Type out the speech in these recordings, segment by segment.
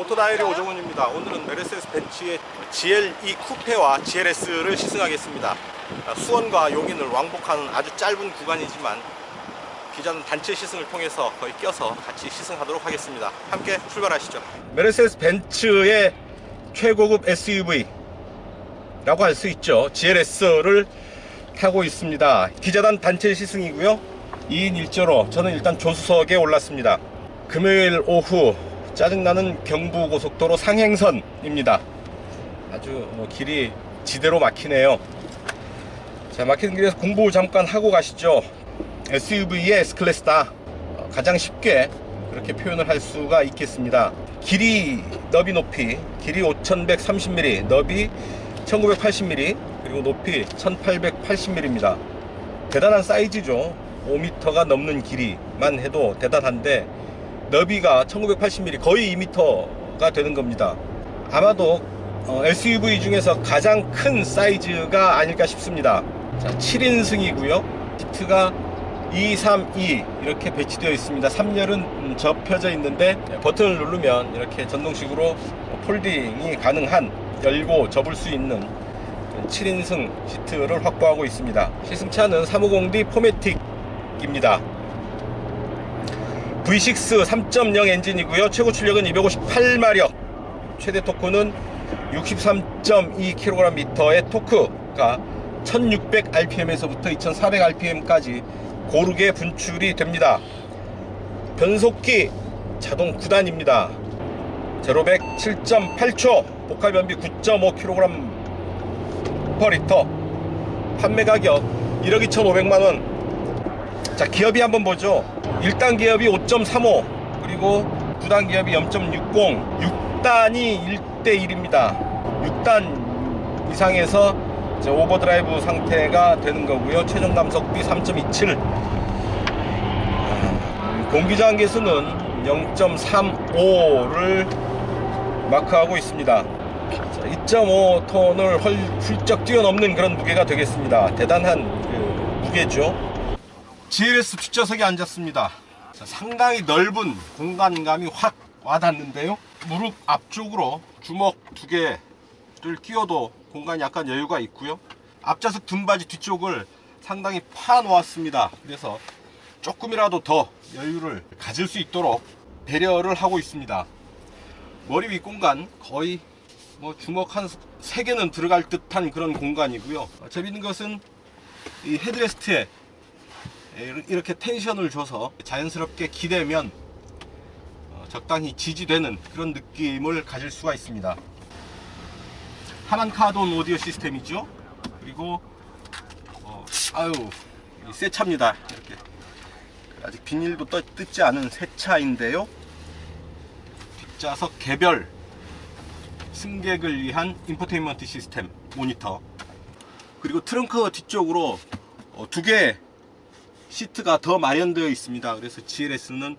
오토다이리 오정훈입니다. 오늘은 메르세데스 벤츠의 GLE 쿠페와 GLS를 시승하겠습니다. 아, 수원과 용인을 왕복하는 아주 짧은 구간이지만 기자는 단체 시승을 통해서 거의 껴서 같이 시승하도록 하겠습니다. 함께 출발하시죠. 메르세데스 벤츠의 최고급 SUV라고 할 수 있죠. GLS를 타고 있습니다. 기자단 단체 시승이고요. 2인 1조로 저는 일단 조수석에 올랐습니다. 금요일 오후 짜증나는 경부고속도로 상행선입니다. 아주 뭐 길이 지대로 막히네요. 자 막히는 길에서 공부 잠깐 하고 가시죠. SUV의 S클래스다. 어, 가장 쉽게 그렇게 표현을 할 수가 있겠습니다. 길이 너비 높이 길이 5130mm 너비 1980mm 그리고 높이 1880mm입니다. 대단한 사이즈죠. 5m가 넘는 길이만 해도 대단한데 너비가 1980mm 거의 2m가 되는 겁니다. 아마도 어, SUV 중에서 가장 큰 사이즈가 아닐까 싶습니다. 자, 7인승이고요. 시트가 2, 3, 2 이렇게 배치되어 있습니다. 3열은 음, 접혀져 있는데 버튼을 누르면 이렇게 전동식으로 폴딩이 가능한 열고 접을 수 있는 7인승 시트를 확보하고 있습니다. 시승차는 350D 포매틱입니다. V6 3.0 엔진이고요. 최고 출력은 258마력, 최대 토크는 63.2kgm의 토크가 1600rpm에서부터 2400rpm까지 고르게 분출이 됩니다. 변속기 자동 9단입니다. 0-100 7.8초, 복합 연비 9.5kg per 리터, 판매 가격 1억 2,500만 원. 자, 기업이 한번 보죠. 1단 기업이 5.35, 그리고 9단 기업이 0.60, 6단이 1대1입니다. 6단 이상에서 오버드라이브 상태가 되는 거고요. 최종 감속비 3.27. 공기저항 계수는 0.35를 마크하고 있습니다. 2.5톤을 훌쩍 뛰어넘는 그런 무게가 되겠습니다. 대단한 그 무게죠. GLS 뒷좌석에 앉았습니다. 자, 상당히 넓은 공간감이 확 와닿는데요. 무릎 앞쪽으로 주먹 두 개를 끼워도 공간이 약간 여유가 있고요. 앞좌석 등받이 뒤쪽을 상당히 파 놓았습니다. 그래서 조금이라도 더 여유를 가질 수 있도록 배려를 하고 있습니다. 머리 윗 공간 거의 뭐 주먹 한세 개는 들어갈 듯한 그런 공간이고요. 어, 재밌는 것은 이 헤드레스트에 이렇게 텐션을 줘서 자연스럽게 기대면 어, 적당히 지지되는 그런 느낌을 가질 수가 있습니다. 하만 카돈 오디오 시스템이죠. 그리고 어, 아유 이새 차입니다. 이렇게 아직 비닐도 떠, 뜯지 않은 새 차인데요. 뒷좌석 개별 승객을 위한 인포테인먼트 시스템 모니터 그리고 트렁크 뒤쪽으로 어, 두개 시트가 더 마련되어 있습니다. 그래서 GLS는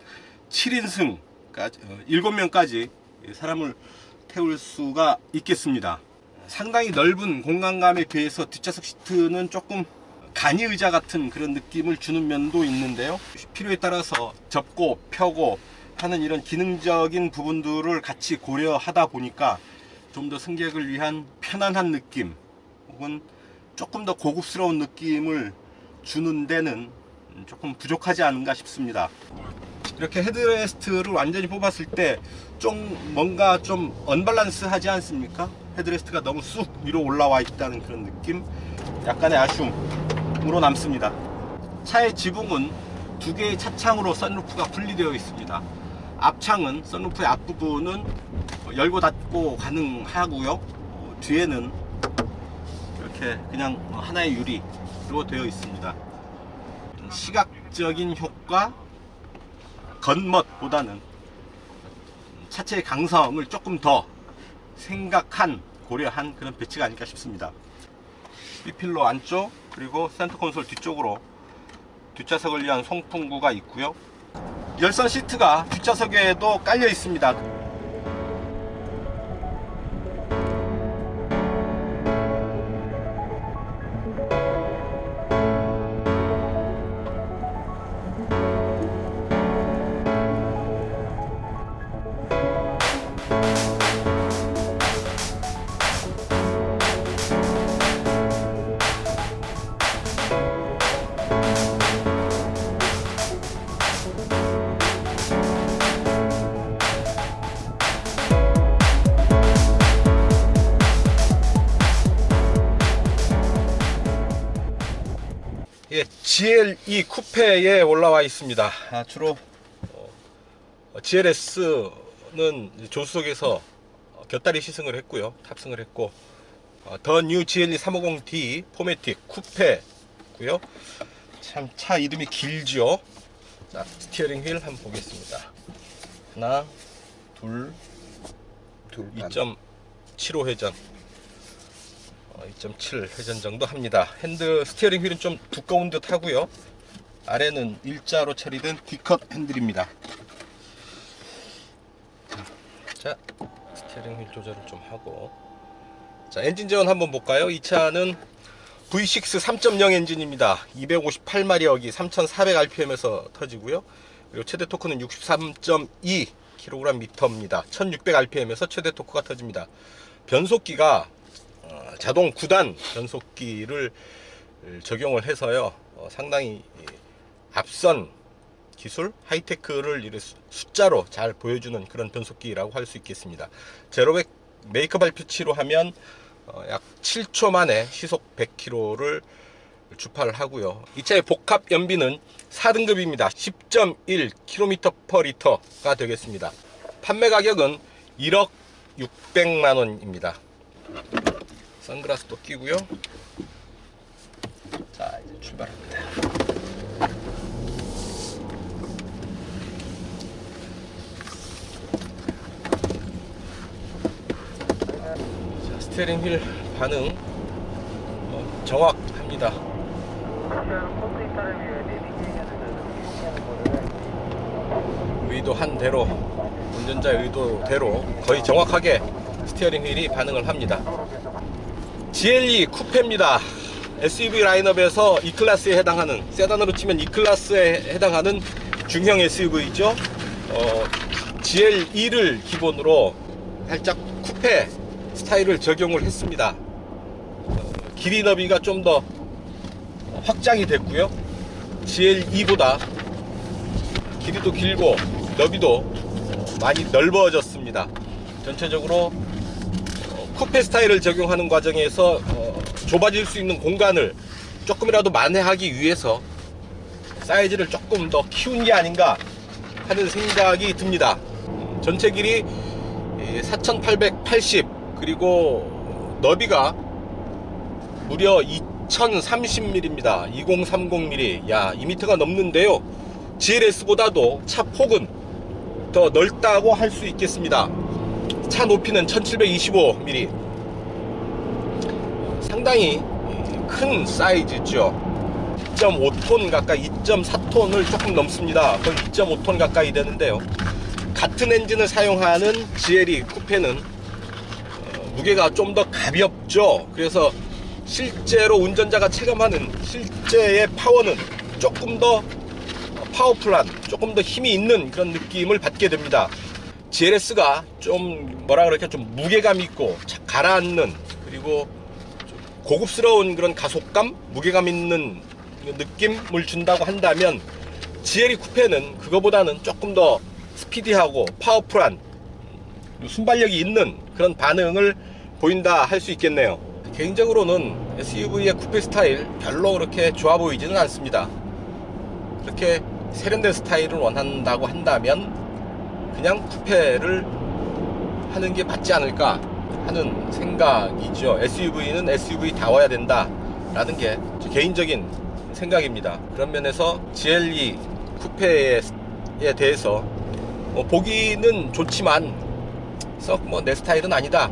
7인승 까지 7명까지 사람을 태울 수가 있겠습니다. 상당히 넓은 공간감에 비해서 뒷좌석 시트는 조금 간이 의자 같은 그런 느낌을 주는 면도 있는데요. 필요에 따라서 접고 펴고 하는 이런 기능적인 부분들을 같이 고려하다 보니까 좀 더 승객을 위한 편안한 느낌 혹은 조금 더 고급스러운 느낌을 주는 데는 조금 부족하지 않은가 싶습니다. 이렇게 헤드레스트를 완전히 뽑았을 때 좀 뭔가 좀 언밸런스 하지 않습니까? 헤드레스트가 너무 쑥 위로 올라와 있다는 그런 느낌 약간의 아쉬움으로 남습니다. 차의 지붕은 두 개의 차창으로 선루프가 분리되어 있습니다. 앞창은 선루프의 앞부분은 열고 닫고 가능하고요. 어, 뒤에는 이렇게 그냥 하나의 유리로 되어 있습니다. 시각적인 효과 겉멋보다는 차체의 강성을 조금 더 생각한 고려한 그런 배치가 아닐까 싶습니다. B필로 안쪽 그리고 센터 콘솔 뒤쪽으로 뒷좌석을 위한 송풍구가 있고요. 열선 시트가 뒷좌석에도 깔려 있습니다. GLE 쿠페에 올라와 있습니다. 아, 주로 어, GLS는 조수석에서 어, 곁다리 시승을 했고요. 탑승을 했고 어, 더뉴 GLE 350D 포매틱 쿠페고요. 참 차 이름이 길죠. 자, 스티어링 휠 한번 보겠습니다. 하나, 둘, 둘 2.75 회전. 어, 2.7 회전 정도 합니다. 핸들 스티어링 휠은 좀 두꺼운 듯 하고요. 아래는 일자로 처리된 D컷 핸들입니다. 자, 스티어링 휠 조절을 좀 하고. 자, 엔진 제원 한번 볼까요? 이 차는 V6 3.0 엔진입니다. 258마력이 3,400rpm에서 터지고요. 그리고 최대 토크는 63.2 kgm입니다. 1600rpm에서 최대 토크가 터집니다. 변속기가 어, 자동 9단 변속기를 적용을 해서요. 어, 상당히 이, 앞선 기술 하이테크를 수- 숫자로 잘 보여주는 그런 변속기라고 할 수 있겠습니다. 제로백 메이크업 발표치로 하면 어, 약 7초 만에 시속 100km를 주파를 하고요. 이 차의 복합 연비는 4등급입니다. 10.1km/L가 되겠습니다. 판매 가격은 1억 600만 원입니다. 선글라스도 끼고요. 자, 이제 출발합니다. 자, 스티어링 휠 반응 어, 정확합니다. 의도한 대로 운전자의 의도대로 거의 정확하게 스티어링 휠이 반응을 합니다. GLE 쿠페입니다. SUV 라인업에서 E클래스에 해당하는 세단으로 치면 E클래스에 해당하는 중형 SUV죠. 어, GLE를 기본으로 살짝 쿠페 스타일을 적용을 했습니다. 어, 길이 너비가 좀 더 확장이 됐고요. GLE보다 길이도 길고 너비도 많이 넓어졌습니다. 전체적으로 어, 쿠페 스타일을 적용하는 과정에서 어, 좁아질 수 있는 공간을 조금이라도 만회하기 위해서 사이즈를 조금 더 키운 게 아닌가 하는 생각이 듭니다. 전체 길이 4,880 그리고 너비가 무려 2,030mm입니다. 2030mm. 야, 2m가 넘는데요. GLS보다도 차 폭은 더 넓다고 할 수 있겠습니다. 차 높이는 1725mm. 상당히 큰 사이즈죠. 2.5톤 가까이, 2.4톤을 조금 넘습니다. 거의 2.5톤 가까이 되는데요. 같은 엔진을 사용하는 GLE 쿠페는 어, 무게가 좀 더 가볍죠. 그래서 실제로 운전자가 체감하는 실제의 파워는 조금 더 파워풀한, 조금 더 힘이 있는 그런 느낌을 받게 됩니다. GLS가 좀 뭐라 그럴까 좀 무게감 있고 착 가라앉는 그리고 좀 고급스러운 그런 가속감, 무게감 있는 느낌을 준다고 한다면 GLE 쿠페는 그거보다는 조금 더 스피디하고 파워풀한 순발력이 있는 그런 반응을 보인다 할 수 있겠네요. 개인적으로는 SUV의 쿠페 스타일 별로 그렇게 좋아 보이지는 않습니다. 그렇게 세련된 스타일을 원한다고 한다면 그냥 쿠페를 하는 게 맞지 않을까 하는 생각이죠. SUV는 SUV 다워야 된다 라는 게제 개인적인 생각입니다. 그런 면에서 GLE 쿠페에 대해서 뭐 보기는 좋지만 썩 뭐 내 스타일은 아니다.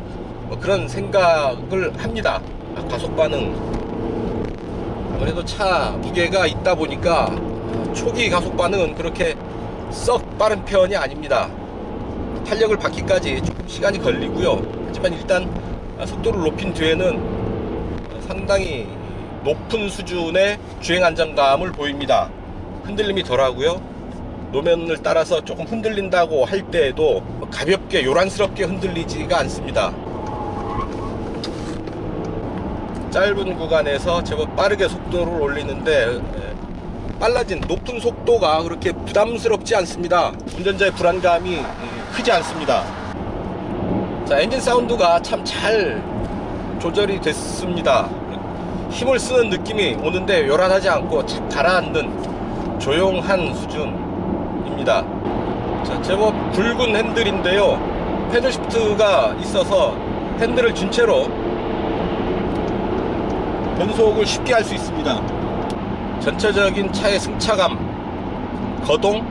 뭐 그런 생각을 합니다. 아, 가속 반응 아무래도 차 무게가 있다 보니까 초기 가속 반응은 그렇게 썩 빠른 편이 아닙니다. 탄력을 받기까지 조금 시간이 걸리고요. 하지만 일단 속도를 높인 뒤에는 상당히 높은 수준의 주행 안정감을 보입니다. 흔들림이 덜하고요. 노면을 따라서 조금 흔들린다고 할 때에도 가볍게 요란스럽게 흔들리지가 않습니다. 짧은 구간에서 제법 빠르게 속도를 올리는데 에, 빨라진 높은 속도가 그렇게 부담스럽지 않습니다. 운전자의 불안감이 에, 크지 않습니다. 자 엔진 사운드가 참 잘 조절이 됐습니다. 힘을 쓰는 느낌이 오는데 요란하지 않고 착 가라앉는 조용한 수준입니다. 자, 제법 굵은 핸들인데요. 패들 시프트가 있어서 핸들을 준 채로 변속을 쉽게 할 수 있습니다. 전체적인 차의 승차감, 거동,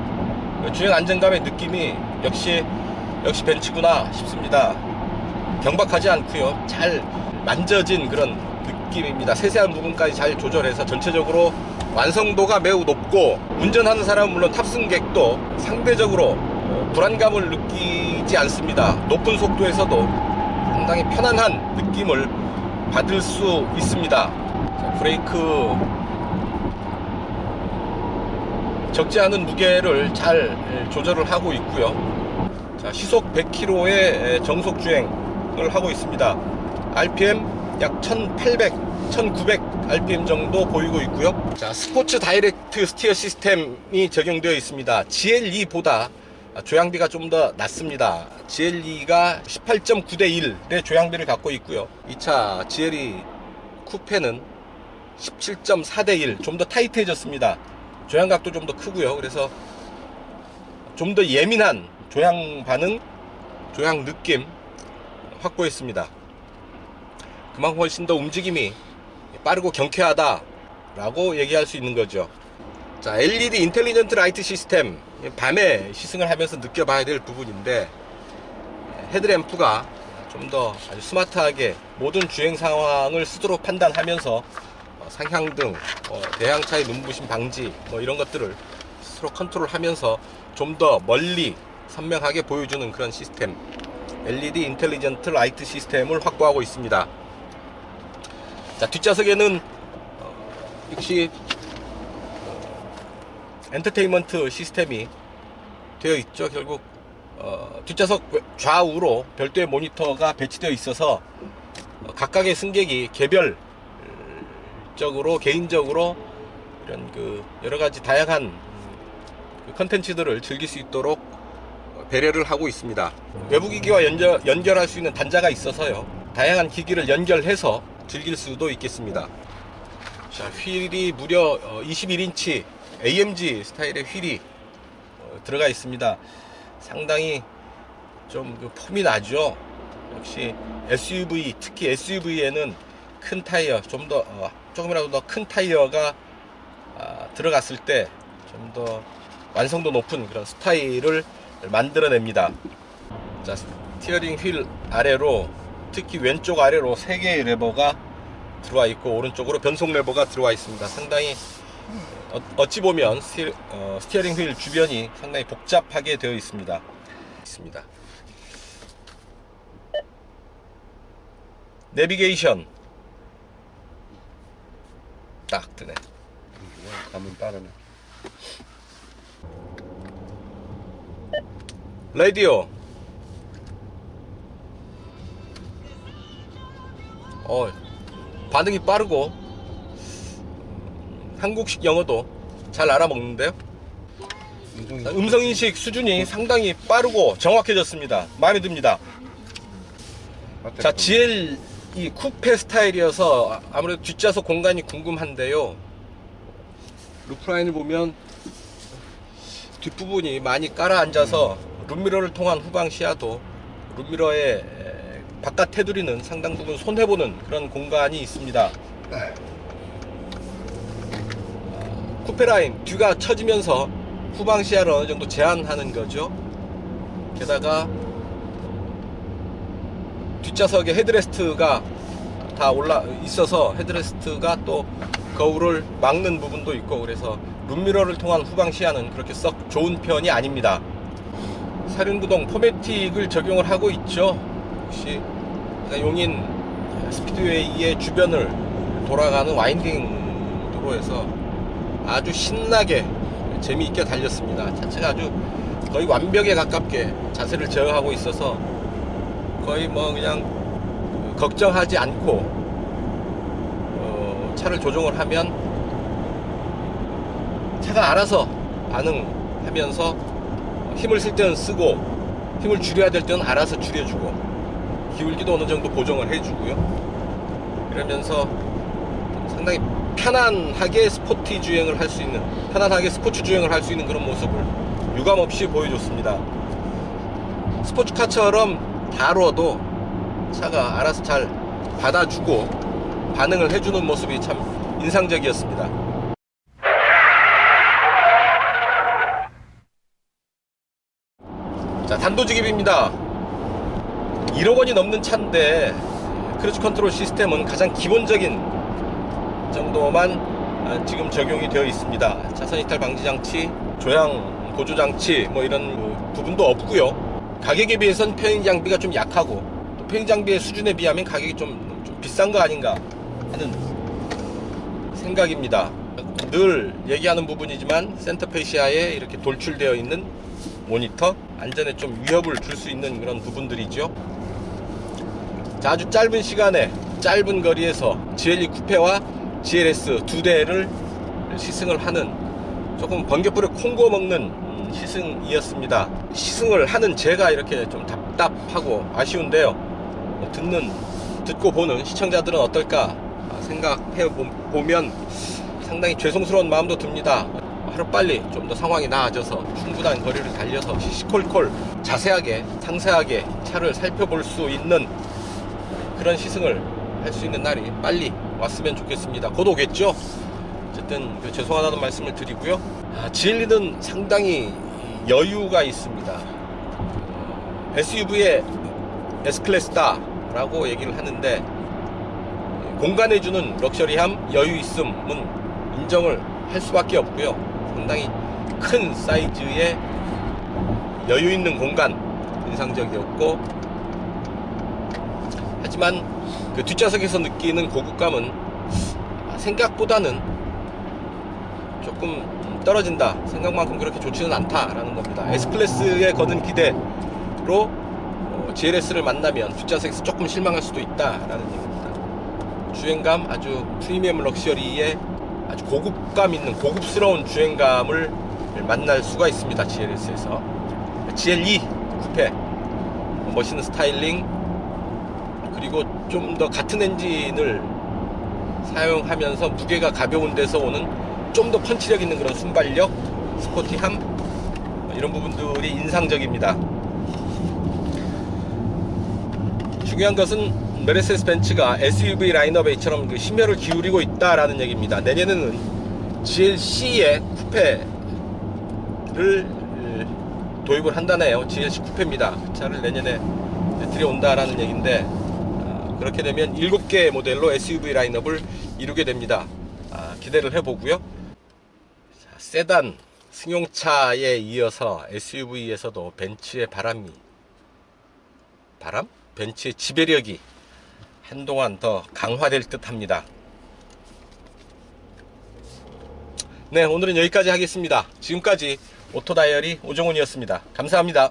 주행 안정감의 느낌이 역시 역시 벤츠구나 싶습니다. 경박하지 않고요. 잘 만져진 그런 느낌입니다. 세세한 부분까지 잘 조절해서 전체적으로 완성도가 매우 높고 운전하는 사람은 물론 탑승객도 상대적으로 어, 불안감을 느끼지 않습니다. 높은 속도에서도 상당히 편안한 느낌을 받을 수 있습니다. 자, 브레이크 적지 않은 무게를 잘 에, 조절을 하고 있고요. 자, 시속 100km의 정속 주행을 하고 있습니다. RPM 약 1800, 1900 RPM 정도 보이고 있고요. 자, 스포츠 다이렉트 스티어 시스템이 적용되어 있습니다. GLE보다 조향비가 좀 더 낮습니다. GLE가 18.9대 1의 조향비를 갖고 있고요. 이 차 GLE 쿠페는 17.4대 1, 좀 더 타이트해졌습니다. 조향각도 좀 더 크고요. 그래서 좀 더 예민한 조향 반응, 조향 느낌 확보했습니다. 그만큼 훨씬 더 움직임이 빠르고 경쾌하다 라고 얘기할 수 있는 거죠. 자, LED 인텔리전트 라이트 시스템 밤에 시승을 하면서 느껴봐야 될 부분인데 헤드램프가 좀 더 아주 스마트하게 모든 주행 상황을 스스로 판단하면서 어, 상향등, 어, 대항차의 눈부심 방지 뭐 이런 것들을 스스로 컨트롤하면서 좀 더 멀리 선명하게 보여주는 그런 시스템 LED 인텔리전트 라이트 시스템을 확보하고 있습니다. 자 뒷좌석에는 어, 역시 어, 엔터테인먼트 시스템이 되어 있죠. 결국 어, 뒷좌석 좌우로 별도의 모니터가 배치되어 있어서 어, 각각의 승객이 개별 적으로 개인적으로 이런 그 여러 가지 다양한 음, 그 컨텐츠들을 즐길 수 있도록 배려를 하고 있습니다. 외부 기기와 연결, 연결할 수 있는 단자가 있어서요. 다양한 기기를 연결해서 즐길 수도 있겠습니다. 자, 휠이 무려 21인치 AMG 스타일의 휠이 어, 들어가 있습니다. 상당히 좀그 폼이 나죠. 역시 SUV, 특히 SUV에는 큰 타이어, 좀더 어, 조금이라도 더 큰 타이어가 아, 들어갔을 때 좀 더 완성도 높은 그런 스타일을 만들어냅니다. 자, 스티어링 휠 아래로 특히 왼쪽 아래로 세 개의 레버가 들어와 있고 오른쪽으로 변속 레버가 들어와 있습니다. 상당히 어, 어찌 보면 스티, 어, 스티어링 휠 주변이 상당히 복잡하게 되어 있습니다. 있습니다. 내비게이션 딱 뜨네. 가면 빠르네. 라디오. 어 반응이 빠르고. 한국식 영어도 잘 알아먹는데요? 음성인식 수준이 상당히 빠르고 정확해졌습니다. 마음에 듭니다. 자 GL 이 쿠페 스타일이어서 아- 아무래도 뒷좌석 공간이 궁금한데요. 루프라인을 보면 뒷부분이 많이 깔아 앉아서 룸미러를 통한 후방 시야도 룸미러의 에, 바깥 테두리는 상당 부분 손해보는 그런 공간이 있습니다. 아, 쿠페 라인 뒤가 처지면서 후방 시야를 어느 정도 제한하는 거죠. 게다가 뒷좌석에 헤드레스트가 다 올라 있어서 헤드레스트가 또 거울을 막는 부분도 있고 그래서 룸미러를 통한 후방 시야는 그렇게 썩 좋은 편이 아닙니다. 사륜구동 포매틱을 적용을 하고 있죠. 역시 용인 스피드웨이의 주변을 돌아가는 와인딩 도로에서 아주 신나게 재미있게 달렸습니다. 자체가 아주 거의 완벽에 가깝게 자세를 제어하고 있어서 거의 뭐 그냥 걱정하지 않고 어, 차를 조종을 하면 차가 알아서 반응하면서 힘을 쓸 때는 쓰고 힘을 줄여야 될 때는 알아서 줄여주고 기울기도 어느 정도 보정을 해주고요. 이러면서 좀 상당히 편안하게 스포티 주행을 할 수 있는 편안하게 스포츠 주행을 할 수 있는 그런 모습을 유감없이 보여줬습니다. 스포츠카처럼 다뤄도 차가 알아서 잘 받아주고 반응을 해주는 모습이 참 인상적이었습니다. 자, 단도직입입니다. 1억 원이 넘는 차인데 크루즈 컨트롤 시스템은 가장 기본적인 정도만 아, 지금 적용이 되어 있습니다. 차선 이탈 방지 장치, 조향 보조 장치 뭐 이런 그 부분도 없고요. 가격에 비해선 편의 장비가 좀 약하고 또 편의 장비의 수준에 비하면 가격이 좀, 좀 비싼 거 아닌가 하는 생각입니다. 늘 얘기하는 부분이지만 센터페시아에 이렇게 돌출되어 있는 모니터 안전에 좀 위협을 줄 수 있는 그런 부분들이죠. 자, 아주 짧은 시간에 짧은 거리에서 GLE 쿠페와 GLS 두 대를 시승을 하는 조금 번개불에 콩고 먹는 음, 시승이었습니다. 시승을 하는 제가 이렇게 좀 답답하고 아쉬운데요. 뭐 듣는 듣고 보는 시청자들은 어떨까 생각해 보- 보면 상당히 죄송스러운 마음도 듭니다. 하루빨리 좀 더 상황이 나아져서 충분한 거리를 달려서 시시콜콜 자세하게 상세하게 차를 살펴볼 수 있는 그런 시승을 할 수 있는 날이 빨리 왔으면 좋겠습니다. 곧 오겠죠? 어쨌든 그 죄송하다는 말씀을 드리고요. 아, GLE는 상당히 여유가 있습니다. SUV의 S클래스다라고 얘기를 하는데 공간해주는 럭셔리함, 여유 있음은 인정을 할 수밖에 없고요. 상당히 큰 사이즈의 여유 있는 공간 인상적이었고 하지만 그 뒷좌석에서 느끼는 고급감은 생각보다는 조금 떨어진다. 생각만큼 그렇게 좋지는 않다라는 겁니다. S클래스에 거둔 기대로 어, GLS를 만나면 뒷좌석에서 조금 실망할 수도 있다라는 얘기입니다. 주행감 아주 프리미엄 럭셔리의 아주 고급감 있는 고급스러운 주행감을 만날 수가 있습니다. GLS에서 GLE 쿠페 멋있는 스타일링 그리고 좀 더 같은 엔진을 사용하면서 무게가 가벼운 데서 오는 좀 더 펀치력 있는 그런 순발력, 스포티함 뭐 이런 부분들이 인상적입니다. 중요한 것은 메르세스 벤츠가 SUV 라인업에 이처럼 그 심혈을 기울이고 있다라는 얘기입니다. 내년에는 GLC의 쿠페를 어, 도입을 한다네요. GLC 쿠페입니다. 그 차를 내년에 들여온다라는 얘기인데 아, 그렇게 되면 7개 모델로 SUV 라인업을 이루게 됩니다. 아, 기대를 해보고요. 자, 세단 승용차에 이어서 SUV에서도 벤츠의 바람이 바람? 벤츠의 지배력이 한동안 더 강화될 듯 합니다. 네, 오늘은 여기까지 하겠습니다. 지금까지 오토다이어리 오정훈이었습니다. 감사합니다.